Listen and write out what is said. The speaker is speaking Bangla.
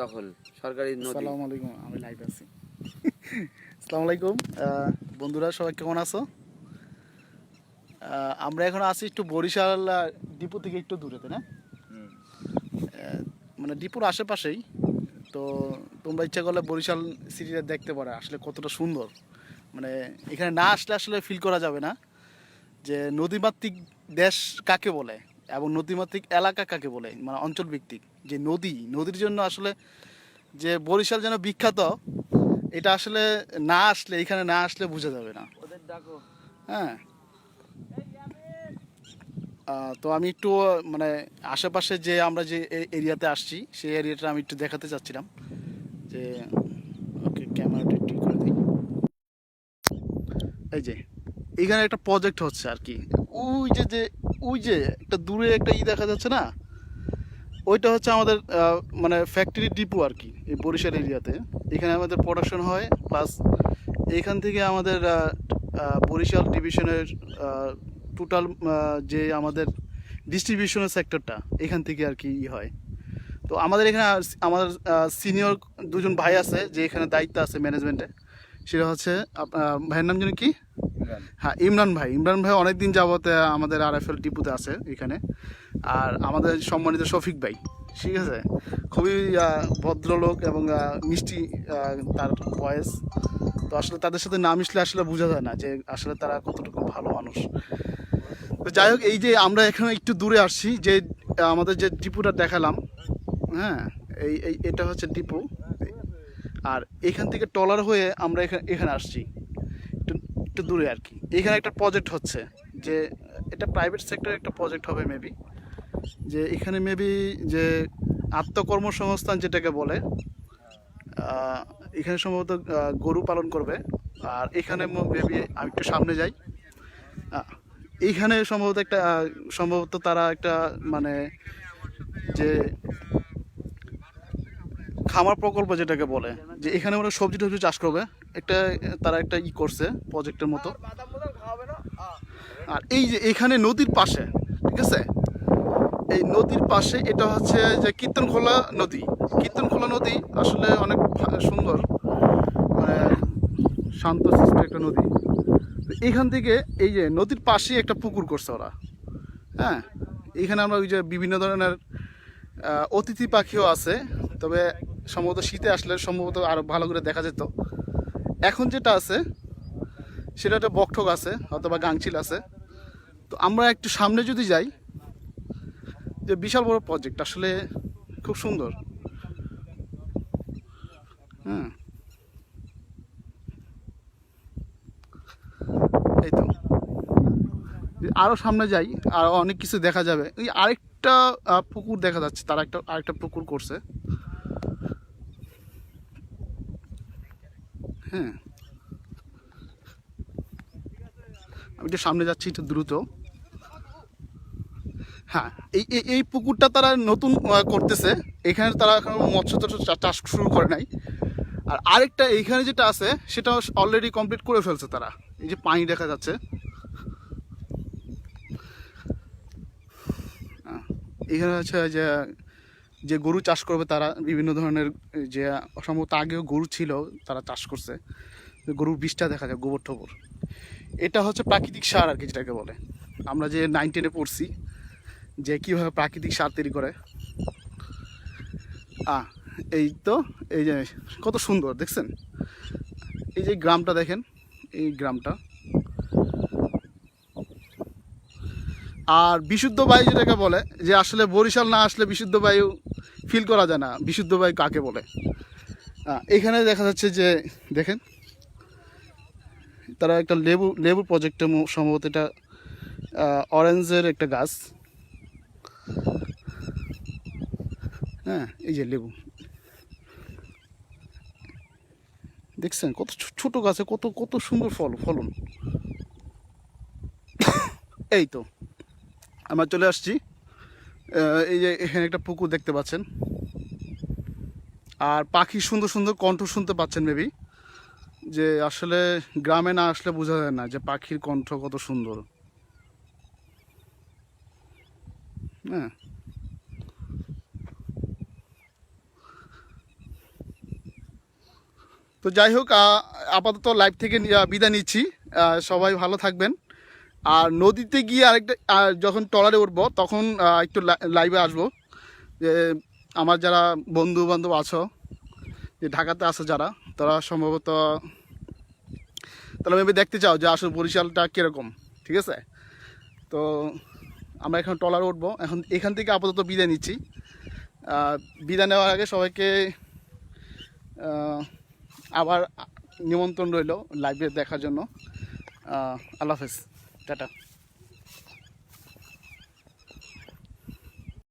দখল সরকারি নদী। আসসালামু আলাইকুম আমি লাইভ আছি। আসসালামু আলাইকুম। বন্ধুরা সবাই কেমন আছো? আমরা এখন আছি একটু বরিশাল ডিপো থেকে একটু দূরে তাই না? মানে ডিপোর আশেপাশেই। তো তোমরা ইচ্ছা করলে বরিশাল সিটিটা দেখতে পারো আসলে কতটা সুন্দর। মানে এখানে না আসলে আসলে ফিল করা যাবে না যে নদীমাতৃক দেশ কাকে বলে? এবং নদীমাতৃক এলাকা কাকে বলে? মানে অঞ্চল ভিত্তিক যে নদী নদীর জন্য আসলে যে বরিশাল যেন বিখ্যাত এটা আসলে না আসলে এখানে না আসলে বোঝা যাবে না। হ্যাঁ। তো আমি একটু মানে আশেপাশে যে আমরা যে এরিয়াতে আসছি সেই এরিয়াটা আমি একটু দেখাতে চাচ্ছিলাম। যে ওকে ক্যামেরাটা একটু করে দিই। এই যে এখানে একটা প্রজেক্ট হচ্ছে আর কি। ওই যে যে ওই যে একটা দূরে একটা ই দেখা যাচ্ছে না? ওইটা হচ্ছে আমাদের মানে ফ্যাক্টরি ডিপো আর কি, এই বরিশাল এরিয়াতে এখানে আমাদের প্রোডাকশন হয় প্লাস এখান থেকে আমাদের বরিশাল ডিভিশনের টোটাল যে আমাদের ডিস্ট্রিবিউশনের সেক্টরটা এখান থেকে আর কি ই হয়। তো আমাদের এখানে আমাদের সিনিয়র দুজন ভাই আছে, যে এখানে দায়িত্ব আছে ম্যানেজমেন্টে সেটা হচ্ছে ভাইয়ের নাম যেন কি? হ্যাঁ ইমরান ভাই। ইমরান ভাই অনেক দিন যাবতে আমাদের আর এফ এল টিপুতে আছে এখানে। আর আমাদের সম্মানিত শফিক ভাই, ঠিক আছে? খুবই ভদ্রলোক এবং মিষ্টি তার ভয়েস তো আসলে তাদের সাথে না মিশলে আসলে বোঝা যায় না যে আসলে তারা কতটুকু ভালো মানুষ। তো যাই হোক, এই যে আমরা এখানে একটু দূরে আসছি, যে আমাদের যে ডিপুটা দেখালাম হ্যাঁ এই এই, এটা হচ্ছে ডিপু আর এখান থেকে টলার হয়ে আমরা এখানে এখানে আসছি। একটু দূরে আর কি। এখানে একটা প্রজেক্ট হচ্ছে যে, এটা প্রাইভেট সেক্টরের একটা প্রজেক্ট হবে মেবি যে এখানে মেবি যে আত্মকর্মসংস্থান যেটাকে বলে এখানে সম্ভবত গরু পালন করবে। আর এখানে মেবি আমি একটু সামনে যাই। এইখানে সম্ভবত একটা সম্ভবত তারা একটা মানে যে খামার প্রকল্প যেটাকে বলে, যে এখানে ওরা সবজি টবজি চাষ করবে। একটা তারা একটা ই করছে প্রজেক্টের মতো। আর এই যে এখানে নদীর পাশে ঠিক আছে? এই নদীর পাশে এটা হচ্ছে যে কীর্তনখোলা নদী। কীর্তনখোলা নদী আসলে অনেক সুন্দর। মানে শান্ত শিষ্ট একটা নদী। এখান থেকে এই যে নদীর পাশেই একটা পুকুর করছে ওরা। হ্যাঁ? এখানে আমরা ওই যে বিভিন্ন ধরনের অতিথি পাখিও আছে। তবে সম্ভবত শীতে আসলে সম্ভবত আরও ভালো করে দেখা যেত। এখন যেটা আছে, সেটা একটা বকঠক আছে, অথবা গাংচিল আছে। তো আমরা একটু সামনে যদি যাই, যে বিশাল বড় প্রজেক্ট আসলে খুব সুন্দর। হ্যাঁ। এই তো। যদি আরও সামনে যাই, আর অনেক কিছু দেখা যাবে। ওই আরেকটা পুকুর দেখা যাচ্ছে, তারা একটা, আরেকটা পুকুর করছে। হ্যাঁ। আমি একটু সামনে যাচ্ছি, একটু দ্রুত। হ্যাঁ এই, এই- পুকুরটা তারা নতুন করতেছে। এখানে তারা এখন মৎস্য চাষ শুরু করে নাই। আর আরেকটা এইখানে যেটা আছে সেটা অলরেডি কমপ্লিট করে ফেলছে তারা। এই যে পানি দেখা যাচ্ছে। এখানে হচ্ছে যে যে গরু চাষ করবে তারা বিভিন্ন ধরনের যে সম্ভবত আগেও গরু ছিল, তারা চাষ করছে। গরুর বিষটা দেখা যায়, গোবর টোবর এটা হচ্ছে প্রাকৃতিক সার আর কি যেটাকে বলে। আমরা যে নাইন টেনে পড়ছি, যে কীভাবে প্রাকৃতিক সার তৈরি করে। আ, এই তো, এই যে, কত সুন্দর, দেখছেন? এই যে গ্রামটা দেখেন, এই গ্রামটা। আর বিশুদ্ধ বায়ু যেটাকে বলে, যে আসলে বরিশাল না আসলে বিশুদ্ধ বায়ু ফিল করা যায় না, বিশুদ্ধ কাকে বলে? এখানে দেখা যাচ্ছে যে, দেখেন, তারা একটা লেবু লেবু প্রজেক্টে সম্ভবত এটা অরেঞ্জের একটা গাছ। হ্যাঁ এই যে লেবু। দেখছেন, কত ছোট গাছে কত কত সুন্দর ফল, ফলন। এই তো, আমরা চলে আসছি। এই যে এখানে একটা পুকুর দেখতে পাচ্ছেন। আর পাখি সুন্দর সুন্দর কণ্ঠ শুনতে পাচ্ছেন মেবি যে আসলে গ্রামে না আসলে বোঝা যায় না যে পাখির কণ্ঠ কত সুন্দর। হ্যাঁ। তো যাই হোক আপাতত লাইভ থেকে বিদায় নিচ্ছি। সবাই ভালো থাকবেন। আর নদীতে গিয়ে আরেকটা যখন ট্রলারে উঠবো, তখন একটু লাইভে আসব। যে আমার যারা বন্ধু বান্ধব আছো, যে ঢাকাতে আসো যারা, তারা সম্ভবত তাহলে মেবি দেখতে চাও যে আসলে বরিশালটা কীরকম, ঠিক আছে? তো আমরা এখন ট্রলার উঠবো। এখন এখান থেকে আপাতত বিদায় নিচ্ছি। বিদায় নেওয়ার আগে সবাইকে আবার নিমন্ত্রণ রইল লাইভে দেখার জন্য। আল্লাহ হাফেজ। டாட்டா.